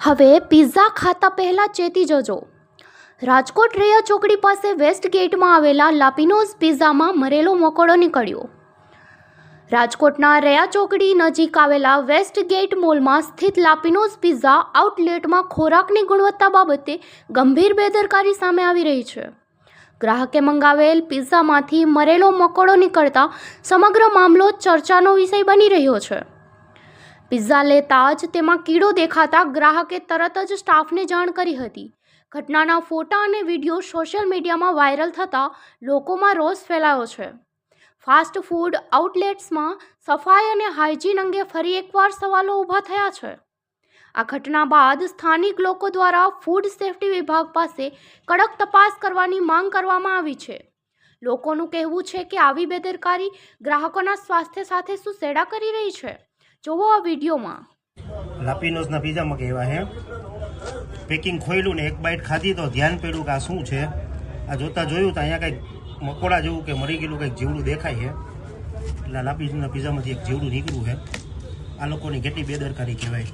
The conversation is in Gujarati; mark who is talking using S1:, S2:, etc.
S1: હવે પિઝા ખાતા પહેલાં ચેતી જજો. રાજકોટ રેયા ચોકડી પાસે વેસ્ટ ગેટમાં આવેલા લાપિનોઝ પિઝામાં મરેલો મકોડો નીકળ્યો. રાજકોટના રેયા ચોકડી નજીક આવેલા વેસ્ટ ગેટ મોલમાં સ્થિત લાપિનોઝ પિઝા આઉટલેટમાં ખોરાકની ગુણવત્તા બાબતે ગંભીર બેદરકારી સામે આવી રહી છે. ગ્રાહકે મંગાવેલ પિઝામાંથી મરેલો મકોડો નીકળતા સમગ્ર મામલો ચર્ચાનો વિષય બની રહ્યો છે. પિઝા લેતા જ તેમાં કીડો દેખાતા ગ્રાહકે તરત જ સ્ટાફને જાણ કરી હતી. ઘટનાના ફોટા અને વીડિયો સોશિયલ મીડિયામાં વાયરલ થતાં લોકોમાં રોષ ફેલાયો છે. ફાસ્ટ ફૂડ આઉટલેટ્સમાં સફાઈ અને હાઇજીન અંગે ફરી એકવાર સવાલો ઊભા થયા છે. આ ઘટના બાદ સ્થાનિક લોકો દ્વારા ફૂડ સેફ્ટી વિભાગ પાસે કડક તપાસ કરવાની માંગ કરવામાં આવી છે. લોકોનું કહેવું છે કે આવી બેદરકારી ગ્રાહકોના સ્વાસ્થ્ય સાથે શું સેડા કરી રહી છે. જોવો આ વિડીયોમાં
S2: લાપીનોઝના પીઝામાં કહેવાય હે પેકિંગ ખોયલું ને એક બાઈટ ખાધી તો ધ્યાન પડ્યું કે આ શું છે. આ જોતા જોયું તો અહીંયા કંઈક મકોડા જેવું કે મરી ગયેલું કંઈક જીવડું દેખાય છે. એટલે લાપીનોઝના પીઝામાંથી એક જીવડું નીકળ્યું છે. આ લોકોની કેટલી બેદરકારી કહેવાય.